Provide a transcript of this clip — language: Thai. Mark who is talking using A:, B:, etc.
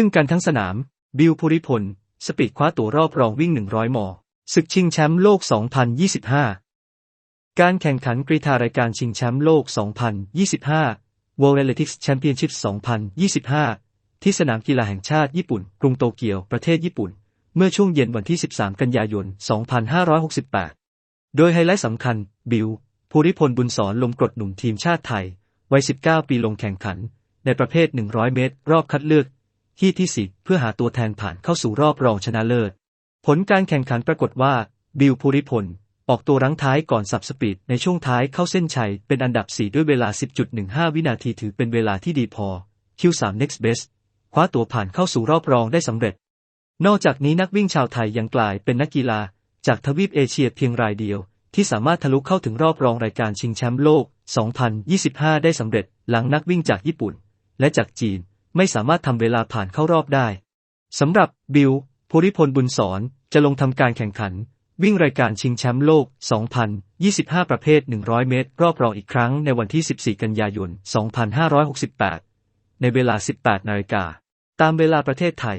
A: ตึ้งกันทั้งสนาม บิลภูริพล สปีดคว้าตั๋วรอบรองวิ่ง 100 มศึกชิงแชมป์โลก 2025 การแข่งขันกรีฑารายการชิงแชมป์โลก 2025 World Athletics Championship 2025 ที่สนามกีฬาแห่งชาติญี่ปุ่น กรุงโตเกียว ประเทศญี่ปุ่น เมื่อช่วงเย็นวันที่ 13 กันยายน 2568 โดยไฮไลท์สำคัญ บิลภูริพลบุญสอนลมกรดหนุ่มทีมชาติไทย วัย 19 ปีลงแข่งขัน ในประเภท 100 เมตร รอบคัดเลือก ที่ที่10เพื่อหาตัวแทนผ่านเข้าสู่รอบรองชนะเลิศ ผลการแข่งขันปรากฏว่า บิลภูริพล ออกตัวรั้งท้ายก่อนสับสปีดในช่วงท้ายเข้าเส้นชัยเป็นอันดับ 4 ด้วยเวลา 10.15 วินาทีถือเป็นเวลาที่ดีพอ Q3 Next Best คว้าตัวผ่านเข้าสู่รอบรองได้สำเร็จ นอกจากนี้นักวิ่งชาวไทยยังกลายเป็นนักกีฬา จากทวีปเอเชียเพียงรายเดียว ที่สามารถทะลุเข้าถึงรอบรองรายการชิงแชมป์โลก 2025 ได้สำเร็จหลังนักวิ่งจากญี่ปุ่น และจากจีน ไม่สามารถทำเวลาผ่านเข้ารอบได้สำหรับบิลภูริพลบุญสอนจะลงทำการแข่งขัน วิ่งรายการชิงแชมป์โลก 2025 ประเภท 100 เมตร รอบรองอีกครั้งในวันที่ 14 กันยายน 2568 ในเวลา 18 นาฬิกา ตามเวลาประเทศไทย